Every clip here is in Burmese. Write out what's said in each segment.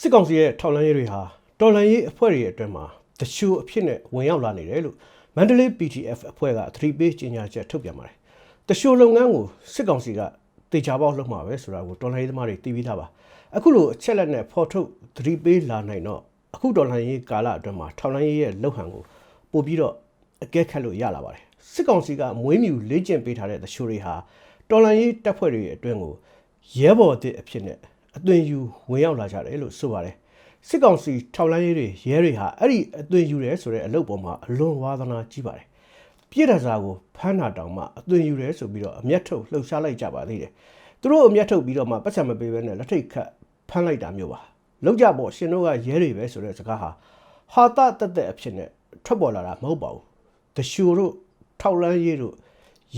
စစ်ကောင်စီရဲ့ထောက်လှမ်းရေးတွေဟာတော်လှန်ရေးအဖွဲ့တွေအတွင်းမှာတချို့အဖြစ်နဲ့ဝင်ရောက်လာနေတယ်လို့မန္တလေး PTF အဖွဲ့ကသတိပေးကြေညာချက်ထုတ်ပြန်ပါတယ်။တချို့လုပ်ငန်းကိုစစ်ကောင်စီကတေချာပေါက်လုပ်မှာပဲဆိုတာကိုတော်လှန်ရေးသမားတွေသိပြီးသားပါ။အခုလိုအချက်လက်နဲ့ဖော်ထုတ်သတိပေးလာနိုင်တော့အခုတော်လှန်ရေးကာလအတွင်းမှာထောက်လှမ်းရေးရဲ့လုပ်ဟန်ကိုပို့ပြီးတော့အကဲခတ်လို့ရလာပါတယ်။စစ်ကောင်စီကမွေးမြူလေ့ကျင့်ပေးထားတဲ့တချို့တွေဟာတော်လှန်ရေးတပ်ဖွဲ့တွေအတွင်းကိုရဲဘော်အသစ်အဖြစ်နဲ့ အသွင်ယူဝင်ရောက်လာကြတယ်လို့ဆိုပါတယ်စစ်ကောင်စီထောက်လိုင်းရေးတွေရဲတွေဟာအဲ့ဒီအသွင်ယူတယ်ဆိုတဲ့အလုပ်ပေါ်မှာအလွန်ဝါသနာကြီးပါတယ်ပြည်ထစာကိုဖမ်းတာတောင်မှအသွင်ယူတယ်ဆိုပြီးတော့အမျက်ထုတ်လှုပ်ရှားလိုက်ကြပါသေးတယ်သူတို့အမျက်ထုတ်ပြီးတော့မှပတ်စံမပေးဘဲနဲ့လက်ထိတ်ခတ်ဖမ်းလိုက်တာမျိုးပါလောက်ကြပေါ့ရှင်တို့ကရဲတွေပဲဆိုတဲ့စကားဟာဟာတတက်တက်အဖြစ်နဲ့ထွက်ပေါ်လာတာမဟုတ်ပါဘူးတရှူတို့ထောက်လန်းရေးတို့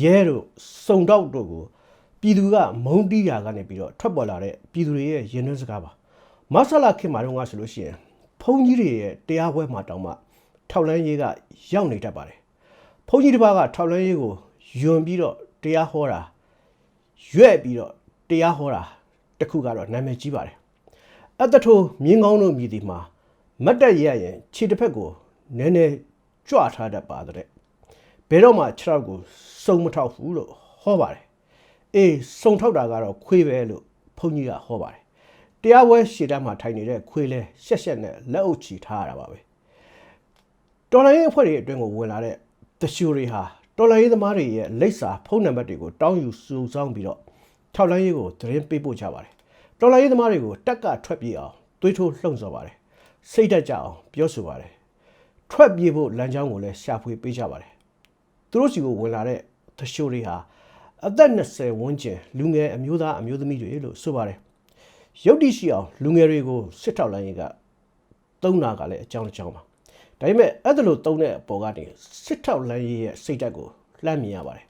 ရဲတို့စုံတော့တို့ကို ပြည်သူကမုန်းတီးရာကနေပြီးတော့ထွက်ပေါ်လာတဲ့ပြည်သူတွေရဲ့ရင်သွင်းစကားပါမဆလာခင်မာတော့ကဆိုလို့ရှိရင်ဘုန်းကြီးတွေရဲ့တရားပွဲမှာတောင်မှထောက်လန်းရေးကရောက်နေတတ်ပါတယ်ဘုန်းကြီးတစ်ပါးကထောက်လန်းရေးကိုယွန်ပြီးတော့တရားဟောတာရွက်ပြီးတော့တရားဟောတာတခုကတော့နာမည်ကြီးပါတယ်အတထိုးမြင်းကောင်းတို့မြည်ဒီမှာမတ်တက်ရရင်ခြေတစ်ဖက်ကိုနည်းနည်းကြွထားတတ်ပါတဲ့ဘယ်တော့မှခြေထောက်ကိုစုံမထောက်ဘူးလို့ဟောပါတယ် အေးစုံထောက်တာကတော့ခွေးပဲလို့ဘုန်းကြီးကဟောပါတယ်တရားဝဲရှေ့တန်းမှာထိုင်နေတဲ့ခွေးလဲရှက်ရှက်နဲ့လက်အုပ်ချီထားရတာပါပဲတော်လိုင်းရေးအဖွဲ့တွေအတွင်းကိုဝင်လာတဲ့တရှူတွေဟာတော်လိုင်းရေးသမားတွေရဲ့လိပ်စာဖုန်းနံပါတ်တွေကိုတောင်းယူစုဆောင်းပြီးတော့ထောက်လိုင်းရေးကိုသတင်းပေးပို့ကြပါတယ်တော်လိုင်းရေးသမားတွေကိုတက်ကထွက်ပြေးအောင်သွေးထိုးလှုံ့ဆော်ပါတယ်စိတ်တက်ကြအောင်ပြောဆိုပါတယ်ထွက်ပြေးဖို့လမ်းကြောင်းကိုလည်းရှာဖွေပေးကြပါတယ်သူတို့စီကိုဝင်လာတဲ့တရှူတွေဟာ အသက်20ဝန်းကျင်လူငယ်အမျိုးသားအမျိုးသမီးတွေလို့ဆိုပါတယ်ရုပ်တိရှိအောင်လူငယ်တွေကိုစစ်ထောက်လိုင်းရင်ကသုံးနာကလည်းအကြောင်းတစ်ကြောင်းပါဒါပေမဲ့အဲ့ဒါလိုသုံးတဲ့အပေါ်ကနေစစ်ထောက်လိုင်းရင်ရဲ့စိတ်ဓာတ်ကိုလှမ်းမြင်ရပါတယ်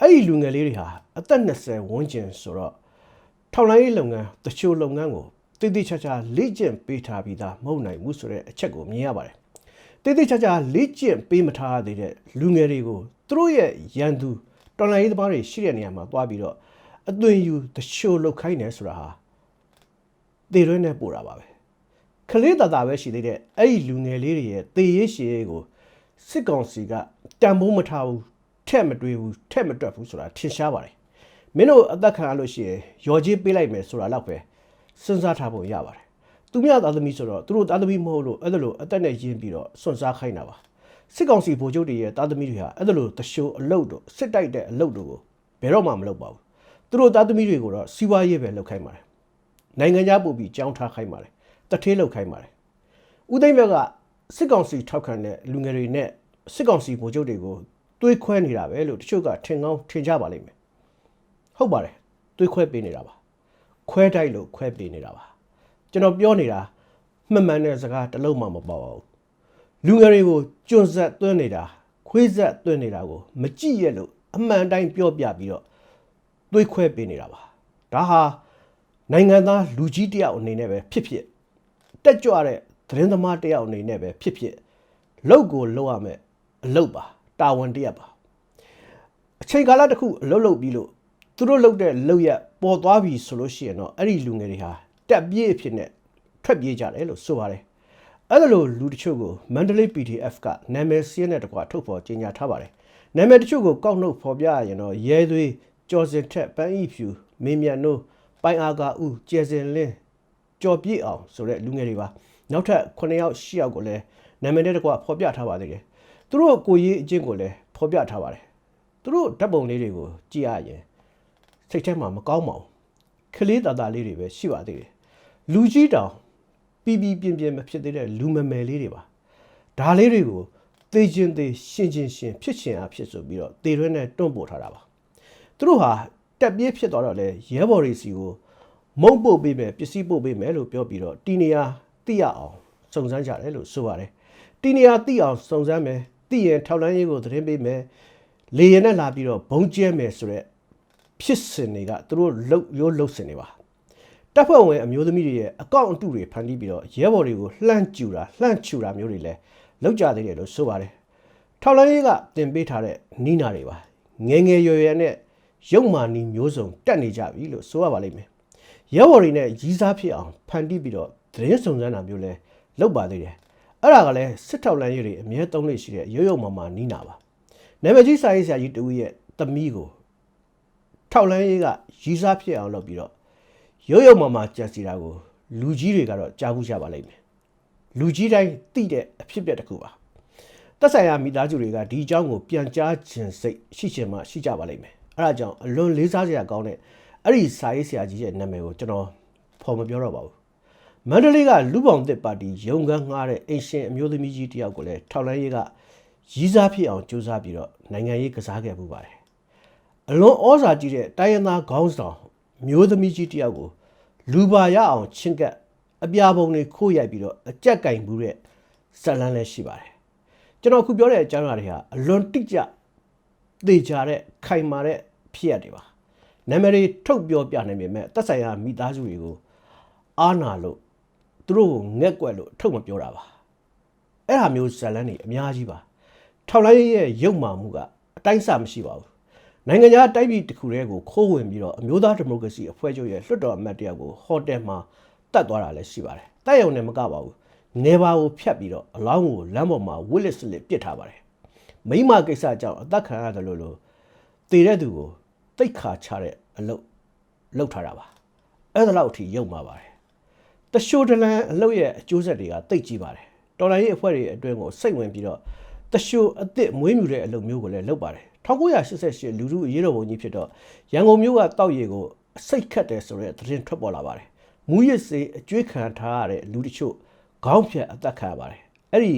အဲ့ဒီလူငယ်လေးတွေဟာအသက်20ဝန်းကျင်ဆိုတော့ထောက်လိုင်းရေးလုပ်ငန်းတချို့လုပ်ငန်းကိုတည်တည်ချာချာလေ့ကျင့်ပေးထားပြီးသားမဟုတ်နိုင်ဘူးဆိုတဲ့အချက်ကိုမြင်ရပါတယ်တည်တည်ချာချာလေ့ကျင့်ပေးမထားသေးတဲ့လူငယ်တွေကိုသူတို့ရဲ့ရန်သူတော် လိုင်းရေးသမားတွေရှိတဲ့နေရာမှာသွားပြီးတော့အသွင်ယူတချို့လောက်ခိုင်းတယ်ဆိုတာဟာသေရွင်းနဲ့ပို့တာပါပဲခလေးတတာပဲရှိသေးတဲ့အဲ့ဒီလူငယ်လေးတွေရဲ့သေရေးရှည်ရေးကိုစစ်ကောင်စီကတန်ဖိုးမထားဘူးထက်မတွေးဘူးထက်မတွက်ဘူးဆိုတာထင်ရှားပါတယ်မင်းတို့အသက်ခံရလို့ရှိရင်ရော်ကြီးပေးလိုက်မယ်ဆိုတာတော့ပဲစဉ်းစားထားဖို့ရပါတယ်သူများသားသမီးဆိုတော့သူတို့သားသမီးမဟုတ်လို့အဲ့ဒါလိုအသက်နဲ့ရင်းပြီးတော့စွန့်စားခိုင်းတာပါ စစ်ကောင်စီဗိုလ်ချုပ်တွေရဲ့သားသမီးတွေဟာအဲ့ဒါလိုတရှိုးအလုတ်တို့စစ်တိုက်တဲ့အလုတ်တို့ကိုဘယ်တော့မှမလုပ်ပါဘူးသူတို့သားသမီးတွေကိုတော့စီးပွားရေးပဲလုပ်ခိုင်းပါတယ်နိုင်ငံခြားပို့ပြီးကြောင်းထားခိုင်းပါတယ်တထေးလုပ်ခိုင်းပါတယ်ဦးသိမ်းမြတ်ကစစ်ကောင်စီထောက်ခံတဲ့လူငယ်တွေနဲ့စစ်ကောင်စီဗိုလ်ချုပ်တွေကိုတွေးခွဲနေတာပဲလို့တချို့ကထင်ကောင်းထင်ကြပါလိမ့်မယ်ဟုတ်ပါတယ်တွေးခွဲပေးနေတာပါခွဲတိုက်လို့ခွဲပေးနေတာပါကျွန်တော်ပြောနေတာမှန်မှန်တဲ့စကားတစ်လုံးမှမပေါ့ပါဘူး လူငယ်တွေကိုကျွန်းဆက်သွင်းနေတာခွေးဆက်သွင်းနေတာကိုမကြည့်ရလို့အမှန်တိုင်းပြောပြပြီးတော့သွေးခွဲပေးနေတာပါဒါဟာနိုင်ငံသားလူကြီးတယောက်အနေနဲ့ပဲဖြစ်ဖြစ်တက်ကြွတဲ့သတင်းသမားတယောက်အနေနဲ့ပဲဖြစ်ဖြစ်လောက်ကိုလောက်ရမယ်အလုပ်ပါတာဝန်တရက်ပါအချိန်ကာလတစ်ခုအလုပ်လုပ်ပြီးလို့သူတို့လုပ်တဲ့လုပ်ရက်ပေါ်သွားပြီဆိုလို့ရှိရင်တော့အဲ့ဒီလူငယ်တွေဟာတက်ပြေးအဖြစ်နဲ့ထွက်ပြေးကြတယ်လို့ဆိုပါတယ် အဲ့ဒါလိုလူတချို့ကို Mandalay PDF ကနာမည်စင်းတဲ့တကွာထုတ်ဖော်ကြေညာထားပါတယ်နာမည်တချို့ကိုကောက်နှုတ်ဖော်ပြရရင်တော့ရဲသွေးကြော်စင်ထက်ပန်းဤဖြူမင်းမြတ်နိုးပိုင်အာကာဦးကျယ်စင်လင်းကြော်ပြည့်အောင်ဆိုတဲ့လူငယ်တွေပါနောက်ထပ်9ယောက်10ယောက်ကိုလည်းနာမည်နဲ့တကွာဖော်ပြထားပါသေးတယ်သူတို့ကိုရေးအချင်းကိုလည်းဖော်ပြထားပါတယ်သူတို့ဓာတ်ပုံလေးတွေကိုကြည့်ရရင်စိတ်ထဲမှာမကောင်းပါဘူးကလေးတာတာလေးတွေပဲရှိပါသေးတယ်လူကြီးတောင် ပြီးပြီးပြင်းပြင်းမဖြစ်သေးတဲ့လူမမယ်လေးတွေပါဒါလေးတွေကိုသေခြင်းသေရှင်ချင်းရှင်ဖြစ်ချင်အားဖြစ်ဆိုပြီးတော့သေရွဲနဲ့တွန့်ပို့ထားတာပါသူတို့ဟာတက်ပြေးဖြစ်သွားတော့လေရဲဘော်တွေစီကိုမုံပို့ပေးမယ်ပစ္စည်းပို့ပေးမယ်လို့ပြောပြီးတော့တီနေယာသိရအောင်စုံစမ်းကြတယ်လို့ဆိုပါတယ်တီနေယာသိအောင်စုံစမ်းမယ်သိရင်ထောက်လန်းရေးကိုသတင်းပေးမယ်လေရင်နဲ့လာပြီးတော့ဘုံကျဲမယ်ဆိုတော့ဖြစ်စဉ်တွေကသူတို့လှုပ်ရိုးလှုပ်စင်နေပါ တပ်ဖွဲ့ဝင်အမျိုးသမီးတွေရဲ့အကောင့်အတုတွေဖန်တီးပြီးတော့ရဲဘော်တွေကိုလှမ်းကျူတာလှမ်းချူတာမျိုးတွေလည်းလောက်ကြသေးတယ်လို့ဆိုပါတယ်ထောက်လန်းရေးကတင်ပေးထားတဲ့နီးနာတွေပါငယ်ငယ်ရွယ်ရွယ်နဲ့ရုပ်မာနီမျိုးစုံတက်နေကြပြီလို့ဆိုရပါလိမ့်မယ်ရဲဘော်တွေနဲ့ရီးစားဖြစ်အောင်ဖန်တီးပြီးတော့သတင်းစုံစမ်းတာမျိုးလဲလုပ်ပါသေးတယ်အဲ့ဒါကလည်းစစ်ထောက်လန်းရေးတွေအမြဲသုံးလို့ရှိတဲ့ရုပ်ရုပ်မာမာနီးနာပါနာမည်ကြီးစာရေးဆရာကြီးတူရဲ့သမီးကိုထောက်လန်းရေးကရီးစားဖြစ်အောင်လုပ်ပြီးတော့ ရုပ်ရုပ်မာမာကြံစီတာကိုလူကြီးတွေကတော့ကြားဘူးကြပါလိမ့်မယ်လူကြီးတိုင်းသိတဲ့အဖြစ်အပျက်တစ်ခုပါသက်ဆိုင်ရာမိသားစုတွေကဒီအကြောင်းကိုပြန်ကြားခြင်းစိတ်ရှိချင်မှရှိကြပါလိမ့်မယ်အဲ့ဒါကြောင့်အလွန်လေးစားစရာကောင်းတဲ့အဲ့ဒီစာရေးဆရာကြီးရဲ့နာမည်ကိုကျွန်တော်ဖော်မပြောတော့ပါဘူးမန္တလေးကလူပောင်သစ်ပါတီရုံကန်းငှားတဲ့အင်ရှင်အမျိုးသမီးကြီးတယောက်ကိုလည်းထောက်လန်းရေးကရီးစားဖြစ်အောင်ကြိုးစားပြီးတော့နိုင်ငံရေးကစားခဲ့မှုပါတယ်အလွန်ဩဇာကြီးတဲ့တိုင်းရင်းသားခေါင်းဆောင် မျိုးသမီးကြီးတယောက်ကိုလူပါရအောင်ချင်းကပ်အပြာပုံတွေခိုးရိုက်ပြီးတော့အကြက်ကင်မှုတဲ့ဇက်လန်းလည်းရှိပါတယ်ကျွန်တော်ခုပြောတဲ့အကြောင်းအရာတွေဟာအလွန်တိကျသေချာတဲ့ခိုင်မာတဲ့ဖြစ်ရတွေပါနာမည်တွေထုတ်ပြောပြနိုင်ပေမဲ့သက်ဆိုင်ရာမိသားစုတွေကိုအားနာလို့သူတို့ကိုငက်ကွက်လို့ထုတ်မပြောတာပါအဲ့ဟာမျိုးဇက်လန်းတွေအများကြီးပါထောက်လိုင်းရဲ့ရုပ်မာမှုကအတိုင်းအဆမရှိပါဘူး နိုင်ငံခြားတိုက်ပြည်တစ်ခုတည်းကိုခိုးဝင်ပြီးတော့အမျိုးသားဒီမိုကရေစီအဖွဲ့ချုပ်ရဲ့လွှတ်တော်အမတ်တယောက်ကိုဟိုတယ်မှာတတ်သွားတာလည်းရှိပါတယ်။တိုက်ရုံနဲ့မကပါဘူး။နေပါကိုဖြတ်ပြီးတော့အလောင်းကိုလမ်းပေါ်မှာဝစ်လက်စလစ်ပစ်ထားပါတယ်။မိမကိစ္စကြောင့်အသက်ခံရတယ်လို့လို့တည်တဲ့သူကိုတိတ်ခါချတဲ့အလုပ်လုပ်ထားတာပါ။အဲ့ဒါလောက်အထိရုပ်မှာပါတယ်။တရှိုးတလန်အလုပ်ရဲ့အကျိုးဆက်တွေကတိတ်ကြီးပါတယ်။တော်လိုင်းရဲ့အဖွဲ့တွေအတွင်းကိုစိတ်ဝင်ပြီးတော့တရှိုးအစ်စ်မွေးမြူတဲ့အလုပ်မျိုးကိုလည်းလုပ်ပါတယ်။ 1988လူထုအရေးတော်ပုံကြီးဖြစ်တော့ရန်ကုန်မြို့ကတောက်ရည်ကိုစိတ်ခတ်တယ်ဆိုတဲ့သတင်းထွက်ပေါ်လာပါတယ်။မူရစ်စေးအကျွေးခံထားရတဲ့လူတချို့ခေါင်းဖြတ်အသက်ခံရပါတယ်။အဲ့ဒီ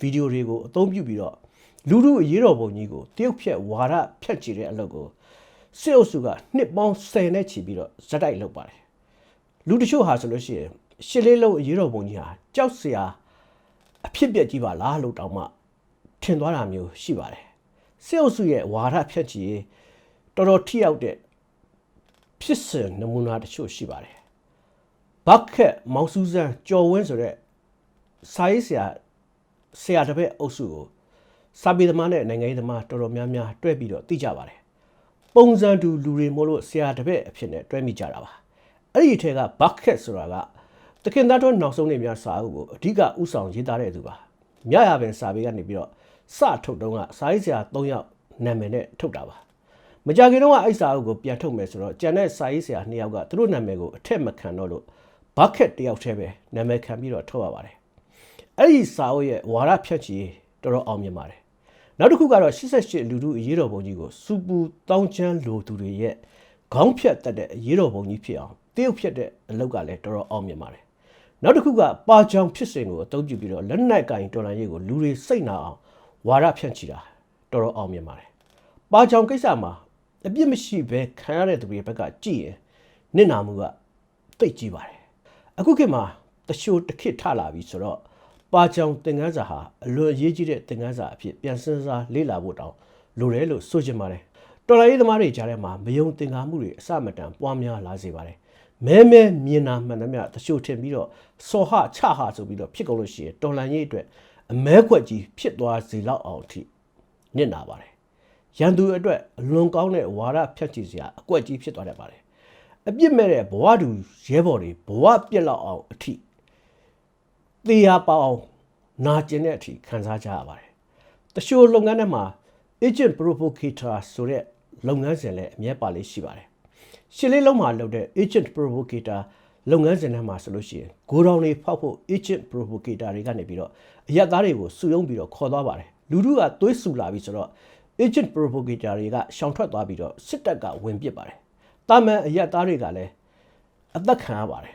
ဗီဒီယိုတွေကိုအသုံးပြုပြီးတော့လူထုအရေးတော်ပုံကြီးကိုတရုတ်ဖြတ်ဝါဒဖြတ်ချီတဲ့အလုပ်ကိုစစ်အုပ်စုကနှစ်ပေါင်း10နဲ့ချီပြီးတော့ဇက်တိုက်လုပ်ပါတယ်။လူတချို့ဟာဆိုလို့ရှိရင်ရှစ်လေးလုံးအရေးတော်ပုံကြီးဟာကြောက်စရာအဖြစ်ပြက်ကြီးပါလားလို့တောင်မှထင်သွားတာမျိုးရှိပါတယ်။ စစ်အုပ်စုရဲ့ဝါဒဖြတ်ချီရေးတော်တော်ထိရောက်တဲ့ဖြစ်စဉ်နမူနာတချို့ရှိပါတယ်။ဘတ်ခက်မောင်စူးစမ်းကြော်ဝင်းဆိုတဲ့စာရေးဆရာဆရာတစ်ပည့်အုပ်စုကိုစာပေသမားနဲ့နိုင်ငံရေးသမားတော်တော်များများတွဲပြီးတော့သိကြပါတယ်။ပုံစံတူလူတွေမို့လို့ဆရာတစ်ပည့်အဖြစ်နဲ့တွဲမိကြတာပါ။အဲ့ဒီအထက်ကဘတ်ခက်ဆိုတာကတခင်သားတော်နောက်ဆုံးနေများစာအုပ်ကိုအဓိကဥဆောင်ရေးသားတဲ့သူပါ။မြရပင်စာပေကနေပြီးတော့ စထုတ်တုံးကစာရေးဆရာ၃ယောက်နာမည်နဲ့ထုတ်တာပါ။မကြခင်တော့အဲ့စာအုပ်ကိုပြန်ထုတ်မယ်ဆိုတော့ကျန်တဲ့စာရေးဆရာ၂ယောက်ကသူတို့နာမည်ကိုအထက်မခံတော့လို့ဘတ်ခက်တယောက်တည်းပဲနာမည်ခံပြီးတော့ထုတ်ရပါတယ်။အဲ့ဒီစာအုပ်ရဲ့ဝါရဖြတ်ချီတော်တော်အောင်မြင်ပါတယ်။နောက်တစ်ခုကတော့88လူထုအရေးတော်ပုံကြီးကိုစူပူတောင်းချမ်းလိုသူတွေရဲ့ခေါင်းဖြတ်တက်တဲ့အရေးတော်ပုံကြီးဖြစ်အောင်တရုတ်ဖြတ်တဲ့အလုပ်ကလည်းတော်တော်အောင်မြင်ပါတယ်။နောက်တစ်ခုကပါချောင်ဖြစ်စဉ်ကိုအသုံးပြုပြီးတော့လက်နက်ကင်တော်လန်ရေးကိုလူတွေစိတ်နာအောင် ဝါရဖြန့်ချီတာတော်တော်အောင်မြင်ပါတယ်။ပါချောင်ကိစ္စမှာအပြစ်မရှိဘဲခံရတဲ့သူတွေဘက်ကကြည့်ရင်နစ်နာမှုကတိတ်ကြီးပါတယ်။အခုခေတ်မှာတရှိုးတစ်ခေတ်ထလာပြီဆိုတော့ပါချောင်သင်ခန်းစာဟာအလွန်အရေးကြီးတဲ့သင်ခန်းစာအဖြစ်ပြန်စဉ်းစားလေ့လာဖို့တောင်းလိုတယ်လို့ဆိုချင်ပါတယ်။တော်လိုင်းရေးသမားတွေကြားထဲမှာမယုံသင်္ကာမှုတွေအစမတန်ပွားများလာစေပါတယ်။မဲမဲမြင်တာမှန်သမျှတချို့ထင်ပြီးတော့စော်ဟချဟဆိုပြီးတော့ဖြစ်ကုန်လို့ရှိရင်တော်လန်ရေးအတွက် အမဲခွက်ကြီးဖြစ်သွားစေလောက်အောင်အထိနစ်နာပါတယ်ရန်သူအတွက်အလွန်ကောင်းတဲ့ဝါဒဖြတ်ချီစရာအကွက်ကြီးဖြစ်သွားတတ်ပါတယ်အပြစ်မဲ့တဲ့ဘဝတူရဲဘော်တွေဘဝပြက်လောက်အောင်အထိသေရပေါအောင်နာကျင်တဲ့အထိခံစားကြရပါတယ်တရှိုးလုပ်ငန်းထဲမှာ agent provocator ဆိုတဲ့လုပ်ငန်းစဉ်လည်းအမြဲပါလေးရှိပါတယ်ရှစ်လေးလုံးမှာလုပ်တဲ့ agent provocator လုပ်ငန်းစဉ်ထဲမှာဆိုလို့ရှိရင်ဂိုဒေါင်တွေဖောက်ဖို့ agent provocator တွေကနေပြီးတော့အရက်သားတွေကိုစုယုံပြီးတော့ခေါ်သွားပါတယ်လူထုကသွေးဆူလာပြီဆိုတော့ agent provocator တွေကရှောင်ထွက်သွားပြီးတော့စစ်တပ်ကဝင်ပစ်ပါတယ်တာမန်အရက်သားတွေကလည်းအသက်ခံရပါတယ်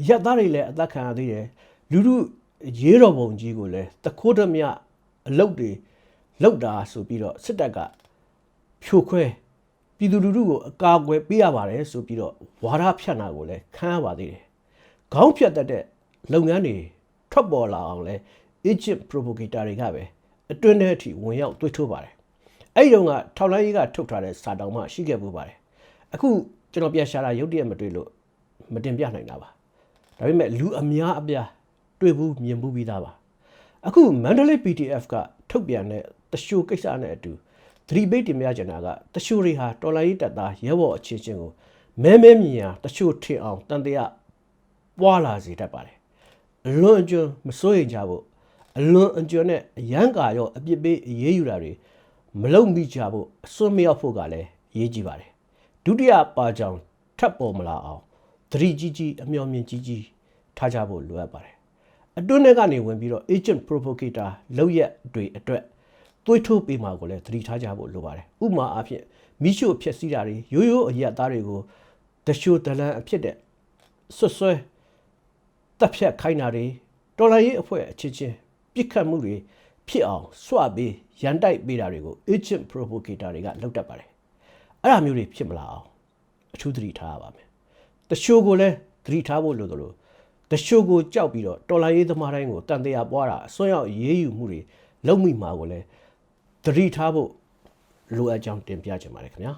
အရက်သားတွေလည်းအသက်ခံရသေးတယ်လူထုရေးတော်ပုံကြီးကိုလည်းတခိုးတမအလုတ်တွေလောက်တာဆိုပြီးတော့စစ်တပ်ကဖြိုခွဲ ပြည်သူလူထုကိုအကာအကွယ်ပေးရပါတယ်ဆိုပြီးတော့ဝါဒဖြန့်တာကိုလည်းခံရပါသေးတယ်။ခေါင်းဖြတ်တတ်တဲ့လုပ်ငန်းတွေထွက်ပေါ်လာအောင်လဲ Egypt provocator တွေကပဲအတွင်းထဲအထိဝင်ရောက်တွေးထိုးပါတယ်။အဲ့ဒီတော့ကထောက်လိုင်းကြီးကထုတ်ထားတဲ့စာတောင်မှရှိခဲ့ပူပါတယ်။အခုကျွန်တော်ပြန်ရှာတာရုပ်တရက်မတွေ့လို့မတင်ပြနိုင်တာပါ။ဒါပေမဲ့လူအများအပြားတွေ့ဘူးမြင်ဘူးပြီးသားပါ။အခု Mandalay PDF ကထုတ်ပြန်တဲ့တရှိုးကိစ္စနဲ့အတူ သတိပိတ်တင်ပြကြတာကတချို့တွေဟာတော်လိုင်းတပ်သားရဲဘော်အခြေချင်းကိုမဲမဲမြင်ရတချို့ထင်အောင်တန်တရားပွာလာစေတတ်ပါတယ်အလွန်အကျွံမစိုးရိမ်ကြဖို့အလွန်အကျွံနဲ့အရန်ကာရောအပြစ်ပေးအရေးယူတာတွေမလုံမိကြဖို့အစွန်းမရောက်ဖို့ကလည်းအရေးကြီးပါတယ်ဒုတိယပါကြောင်ထပ်ပေါ်မလာအောင်သတိကြီးကြီးအမျှော်မြင်ကြီးကြီးထားကြဖို့လိုအပ်ပါတယ်အတွင်းထဲကနေဝင်ပြီးတော့ agent provocator လောက်ရက်တွေအတွက် သွေးထိုးပေးမှာကိုလည်းသတိထားကြဖို့လိုပါတယ်ဥပမာအားဖြင့်မိရှုဖျက်ဆီးတာတွေရိုးရိုးအရက်သားတွေကိုတရှိုတလန်အဖြစ်တဲ့ဆွတ်ဆွဲတပ်ဖြတ်ခိုင်းတာတွေတော်လိုင်းရေးအဖွဲ့အချင်းချင်းပြစ်ခတ်မှုတွေဖြစ်အောင်စွပေးရန်တိုက်ပေးတာတွေကို agent provocator တွေကလုပ်တတ်ပါတယ်အဲ့ဒါမျိုးတွေဖြစ်မလာအောင်အထူးသတိထားရပါမယ်တရှိုးကိုလည်းသတိထားဖို့လိုသလိုတရှိုးကိုကြောက်ပြီးတော့တော်လိုင်းရေးသမားတိုင်းကိုတန်တရားပွားတာအစွမ်းရောက်ရေးယူမှုတွေလုပ်မိမှာကိုလည်း သတိထားဖို့လိုအပ်ကြောင်းတင်ပြချင်ပါတယ်ခင်ဗျာ